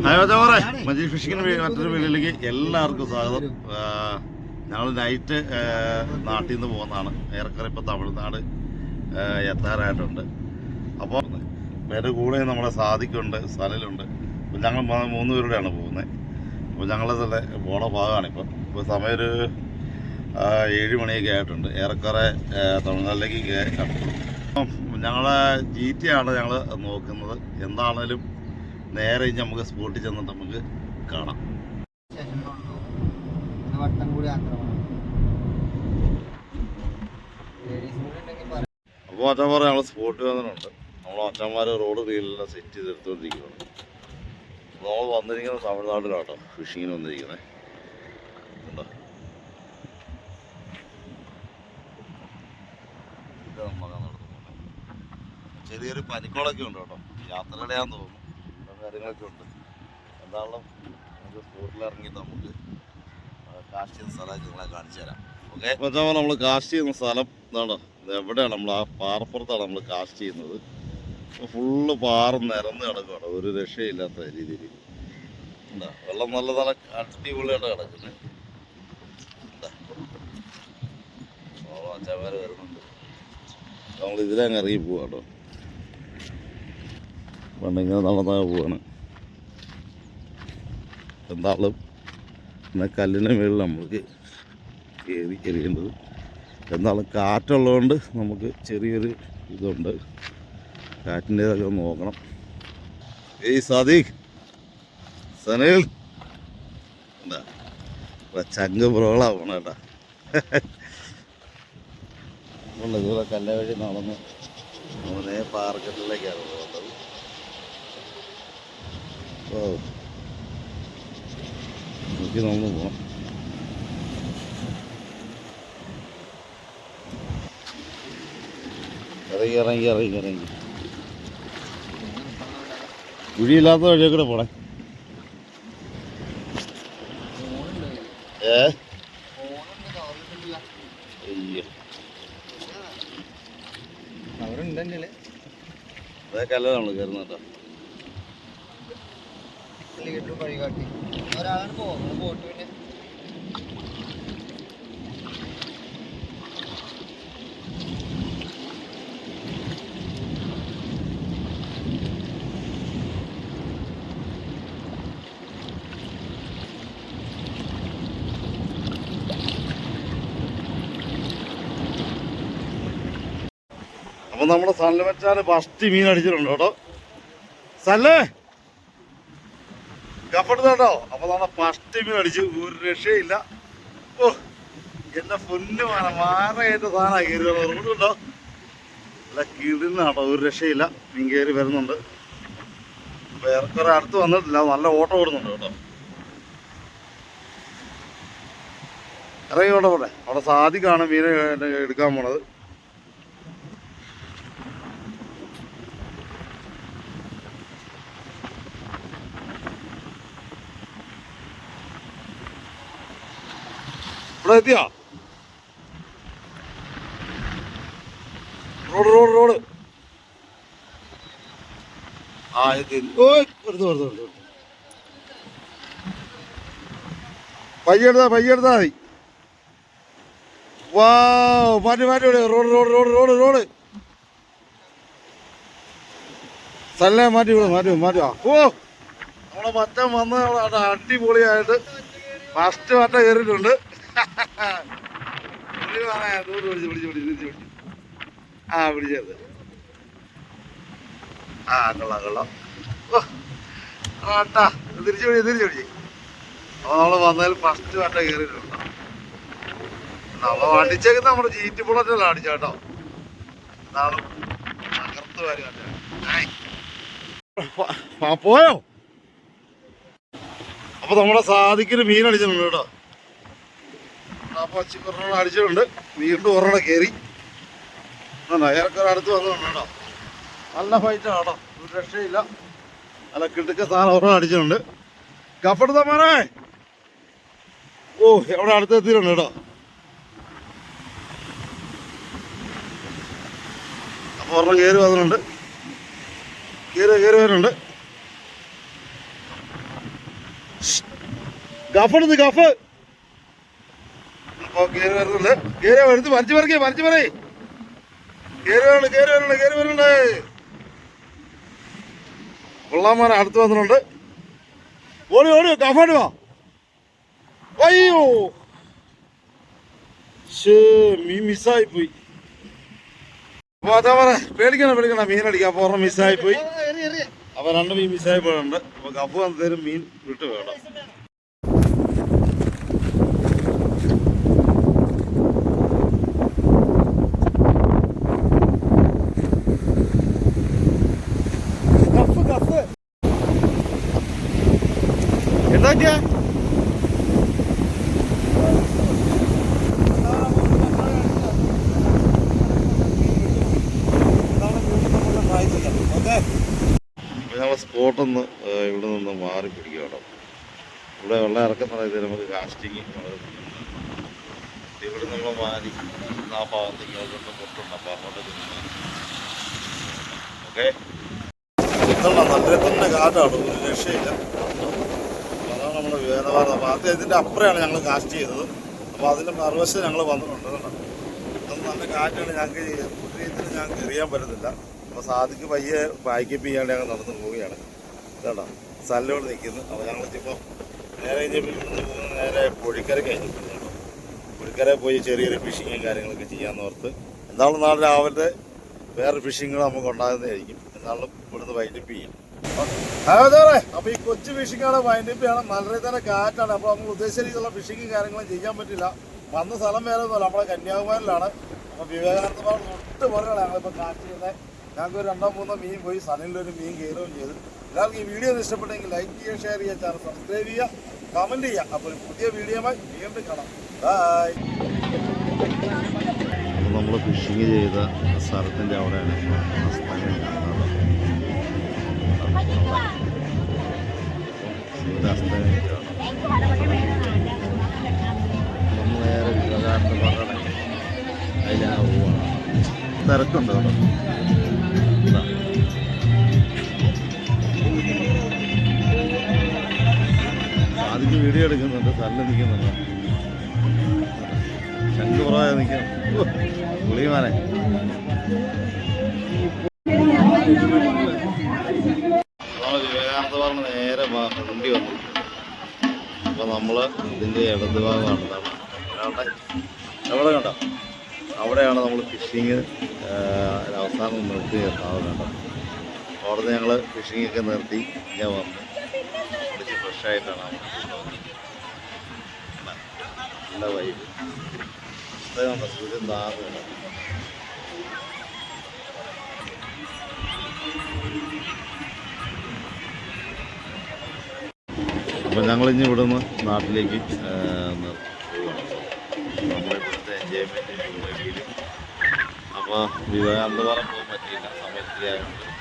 ഹയോജവറെ മജീഷ് ഫിഷിങ്ങിന് മറ്റൊരു വീട്ടിലേക്ക് എല്ലാവർക്കും സ്വാഗതം. ഞങ്ങൾ നൈറ്റ് നാട്ടിൽ നിന്ന് പോകുന്നതാണ്. ഏറെക്കുറെ ഇപ്പോൾ തമിഴ്നാട് എത്താറായിട്ടുണ്ട്. അപ്പോൾ പേര് കൂടെ നമ്മുടെ സാധിക്കുണ്ട് സനലുണ്ട് അപ്പോൾ ഞങ്ങൾ മൂന്ന് പേരുടെയാണ് പോകുന്നത്. അപ്പോൾ ഞങ്ങളതിലെ പോണ ഭാഗമാണിപ്പോൾ ഇപ്പോൾ സമയം ഒരു ഏഴ് മണിയൊക്കെ ആയിട്ടുണ്ട്. ഏറെക്കുറെ തമിഴ്നാട്ടിലേക്ക് ഞങ്ങളെ ജി ടി ആണ് ഞങ്ങൾ നോക്കുന്നത്. എന്താണേലും നേരെ നമുക്ക് സ്പോട്ടിൽ ചെന്നിട്ട് നമുക്ക് കാണാം. അപ്പോൾ അച്ഛന്മാർ ഞങ്ങൾ സ്പോട്ടിൽ വന്നിട്ടുണ്ട്. നമ്മൾ അച്ഛന്മാർ റോഡ് റീലെല്ലാം സെറ്റ് ചെയ്തെടുത്തോണ്ടിരിക്കുകയാണ് നമ്മൾ വന്നിരിക്കുന്നത് തമിഴ്നാട്ടിലാട്ടോ ഫിഷിങ്ങിന് വന്നിരിക്കുന്നത് ചെറിയൊരു പനിക്കോളൊക്കെ ഉണ്ട് കേട്ടോ യാത്രയുടെയാന്ന് തോന്നുന്നു. കാര്യങ്ങളൊക്കെ ഉണ്ട്. എന്താണല്ലോ നമുക്ക് സ്പോട്ടിൽ ഇറങ്ങി നമുക്ക് കാസ്റ്റ് ചെയ്യുന്ന സ്ഥലമൊക്കെ നിങ്ങളെ കാണിച്ചു തരാം. ഓക്കെ അപ്പോൾ നമ്മൾ കാസ്റ്റ് ചെയ്യുന്ന സ്ഥലം ഇത് എവിടെയാണ് നമ്മൾ ആ പാറപ്പുറത്താണ് നമ്മൾ കാസ്റ്റ് ചെയ്യുന്നത്. ഫുള്ള് പാറ നിരന്ന് കിടക്കുകയാണ് ഒരു രക്ഷയില്ലാത്ത രീതിയിൽ. എന്താ വെള്ളം നല്ല നല്ല അടിപൊളിയായിട്ട് കിടക്കുന്നത് എന്താ അച്ഛന്മാർ വരുന്നുണ്ട്. നമ്മൾ ഇതിലങ്ങ് ഇറങ്ങി പോവാ കേട്ടോ നല്ലതായി പോവാണ്. എന്താളും എന്നാൽ കല്ലിന്റെ മുകളിൽ നമുക്ക് കയറി എറിയേണ്ടത്. എന്നാലും കാറ്റുള്ളതുകൊണ്ട് നമുക്ക് ചെറിയൊരു ഇതുണ്ട്. കാറ്റിന്റെതൊക്കെ നോക്കണം. ഏയ് സാദിഖ് സനിൽ. എന്താ? ചങ്ക് പ്രോളാ പോണ കേട്ടാ. നമ്മൾ ഇതുപോലെ കല്ല വഴി നടന്ന് നമ്മളെ പാർക്കറ്റിലേക്കാണ് പോകുന്നത് നോക്കി നമ്മൾ പോകണം ഇറങ്ങി ഇറങ്ങി ഇറങ്ങി ഇറങ്ങി കുഴിയില്ലാത്ത വഴിയെ കൂടെ പോണേ. ഏ? അയ്യോ. അതൊക്കെ അല്ല നമ്മൾ ലീഡർ വഴി കാട്ടി. ഒരാളാണ് പോകുന്നത് ബോട്ട് പിന്നെ. അപ്പൊ നമ്മുടെ സല്ലമച്ചാന് ഫസ്റ്റ് മീൻ അടിച്ചിട്ടുണ്ട് കേട്ടോ. സല്ലേ കേട്ടോ അപ്പൊ നമ്മളെ ഫസ്റ്റ് ടൈമിൽ അടിച്ചു. ഒരു രക്ഷയില്ല. ഓ എന്റെ പൊന്നു മാന. മാറയായിട്ട് സാധനം കയറി ഓർമ്മണ്ടോ അല്ല കിടുന്നാട്ടോ ഒരു രക്ഷയില്ല. മീൻ കയറി വരുന്നുണ്ട്. വേറെ ഏറെക്കുറെ അടുത്ത് വന്നിട്ടില്ല. നല്ല ഓട്ടം ഓടുന്നുണ്ട് കേട്ടോ. ഇറങ്ങി ഓട്ടെ അവിടെ അവിടെ സാധിക്കാണ് മീനെ എടുക്കാൻ പോണത്. എത്തിയോ? Road road road. ആ എത്തി ഓ വെറുതെ വെറുതെ പയ്യെടുത്താ പയ്യെടുത്താ മതി. വാ മാറ്റി മാറ്റി. Road road road road road. സ്ഥലം മാറ്റി വിടും മാറ്റി മാറ്റി ഓ. നമ്മളെ മറ്റം വന്ന് അടിപൊളിയായിട്ട്. ഫസ്റ്റ് വട്ടം കയറിയിട്ടുണ്ട്. ആ പിടിച്ചത് ആ കൊള്ളാം കൊള്ളാം ആട്ടാ തിരിച്ചു പിടി തിരിച്ചു പിടിച്ച് അപ്പോൾ നമ്മൾ ഫസ്റ്റ് വട്ട കയറിയിട്ടുണ്ട് നമ്മൾ അടിച്ചേക്കുന്ന നമ്മുടെ ജീറ്റ് ബുള്ളറ്റല്ല അടിച്ച കേട്ടോ നാളെ തകർത്ത് വരും പോയോ? അപ്പൊ നമ്മുടെ സാധിക്കൊരു മീൻ അടിച്ചിട്ടുണ്ട് കേട്ടോ. അപ്പൊ ഒരെണ്ണം അടിച്ചിട്ടുണ്ട്. വീണ്ടും ഒരെണ്ണം കയറി. അടുത്ത് കേട്ടോ. നല്ല ഫൈറ്റാണ് കേട്ടോ. ഒരു രക്ഷയില്ല. നല്ല കിട്ടുക്ക സാധനം ഒരെണ്ണം അടിച്ചിട്ടുണ്ട്. കപ്പെടുത്ത മോനെ ഓ എവിടെ അടുത്ത് എത്തിയിട്ടുണ്ട് കേട്ടോ. അപ്പോൾ ഒരെണ്ണം കയറി വന്നിട്ടുണ്ട്. കയറി കയറി വരുന്നുണ്ട് ഗഫ് എടുത്ത് ഗഫ്. കേറി വരുന്നുണ്ട്. കേറി എടുത്ത് മറിച്ച് പറക്കേ മറിച്ച് പറയേ കേറി വരണം കേറി വരണം കേറി വരണ്ട്. കൊള്ളാമാന അടുത്ത് വന്നിട്ടുണ്ട്. ഓടി ഓടി ഗഫാട് വാ. അയ്യോ. മീൻ മിസ്സായി പോയി. അപ്പൊ അതാ പറ പേടിക്കണം പേടിക്കണം മീൻ അടിക്കാം അപ്പൊ ഒരെണ്ണം മിസ്സായി പോയി. അപ്പൊ രണ്ട് മീൻ മിസ്സായി പോയുണ്ട് അപ്പൊ കഫ് വന്നേരും മീൻ വിട്ട് വേണം കഫ് കഫ് എന്താ പറ്റിയാ ഞങ്ങൾ സ്പോട്ടൊന്ന് ഇവിടെ നിന്ന് മാറി പിടിക്കണം ഇവിടെ വെള്ളം ഇറക്കം പറയുന്നത് നമുക്ക് കാസ്റ്റിങ് ഇവിടെ നമ്മൾ മാറി ആ ഭാഗത്തേക്ക് അതുകൊണ്ട് പൊട്ടുണ്ട് അപ്പം അങ്ങോട്ട് ഓക്കെ? നല്ല തന്നെ കാറ്റാണ് ഒരു രക്ഷയില്ല. അതാണ് നമ്മൾ വേദവാദം അപ്പോൾ അത് ഇതിന്റെ അപ്പുറമാണ് ഞങ്ങൾ കാസ്റ്റ് ചെയ്തത്. അപ്പോൾ അതിന്റെ മറുവശം ഞങ്ങൾ വന്നിട്ടുണ്ട് അത് നല്ല കാറ്റാണ്. ഞങ്ങൾക്ക് പുതിയ ഞങ്ങൾക്ക് എറിയാൻ പറ്റുന്നില്ല അപ്പോൾ സാധിക്ക് പയ്യെ ബാക്കപ്പ് ചെയ്യാണ്ട് ഞങ്ങൾ നടന്നു പോവുകയാണ്. കേട്ടോ സ്ഥലത്തോട് നിൽക്കുന്നു. അപ്പോൾ ഞങ്ങൾ ഇപ്പോൾ നേരെ നേരെ പുഴിക്കര കഴിഞ്ഞു. പുഴിക്കര പോയി ചെറിയൊരു ചെറിയ ഫിഷിങ്ങും കാര്യങ്ങളൊക്കെ ചെയ്യാമെന്ന് ഓർത്ത്. എന്നാലും നാളെ രാവിലെ വേറെ ഫിഷിങ്ങൾ നമുക്ക് ഉണ്ടാകുന്നതായിരിക്കും. എന്നാലും ഇവിടുന്ന് വൈൻഡപ്പ് ചെയ്യും. അപ്പൊ ഈ കൊച്ചു ഫിഷിംഗ് ആണ് വൈൻഡപ്പ് ചെയ്യണം. നല്ല തന്നെ കാറ്റാണ്. അപ്പൊ നമ്മൾ ഉദ്ദേശിച്ച രീതിയിലുള്ള ഫിഷിങ്ങും കാര്യങ്ങളും ചെയ്യാൻ പറ്റില്ല. വന്ന സ്ഥലം വേറെ ഒന്നുമല്ല. നമ്മുടെ കന്യാകുമാരിലാണ്. അപ്പൊ വിവേകാനന്ദ തൊട്ട് പുറകെയാണ് ഞങ്ങളിപ്പോ കാറ്റ് ചെയ്യുന്നത് ഞങ്ങൾക്ക് രണ്ടോ മൂന്നോ മീൻ പോയി സനിലൊരു മീൻ കയറുകയും ചെയ്തു. എല്ലാവർക്കും ഈ വീഡിയോ ഇഷ്ടപ്പെട്ടെങ്കിൽ ലൈക്ക് ചെയ്യുക ഷെയർ ചെയ്യുക ചാനൽ സബ്സ്ക്രൈബ് ചെയ്യുക കമന്റ് ചെയ്യുക. അപ്പോൾ പുതിയ വീഡിയോയുമായി വീണ്ടും കാണാം. ബൈ നമ്മൾ ഫിഷിങ് ചെയ്ത സ്ഥലത്തിന്റെ അവിടെയാണ് സ്ഥലം കാണുന്നത് നമ്മൾ നേരെ വിവേകാനന്ദ പറഞ്ഞ അതിലാണ് പോവാണ് തിരക്കുണ്ട്? സ്ഥലം നിൽക്കുന്നുണ്ട്. ശംഖ് പുറകെ നിൽക്കുന്നു പുളിമാനെ. നമ്മൾ വിവേകാനന്ദ പറഞ്ഞ നേരെ വണ്ടി വന്നു. അപ്പൊ നമ്മൾ ഇതിന്റെ ഇടത് ഭാഗമാണ്. അവിടെ കണ്ടോ? അവിടെയാണ് നമ്മൾ ഫിഷിങ് അവസാനം നിർത്തി സാധനം കണ്ടോ അവിടെ ഞങ്ങൾ ഫിഷിങ്ങൊക്കെ നിർത്തി ഞാൻ വന്നു. ഫ്രഷ് ആയിട്ടാണ് നമ്മൾ നല്ല വൈബ് ഇതാണ് സൂര്യൻ താറുണ്ട് അപ്പം ഞങ്ങളിഞ്ഞ് ഇവിടുന്ന് നാട്ടിലേക്ക് നമ്മുടെ ഇവിടുത്തെ എൻജോയ്മെന്റ് അപ്പോൾ വിവേകാനന്ദപാറ പോകാൻ പറ്റിയില്ല. സമയത്തിലായതുകൊണ്ട്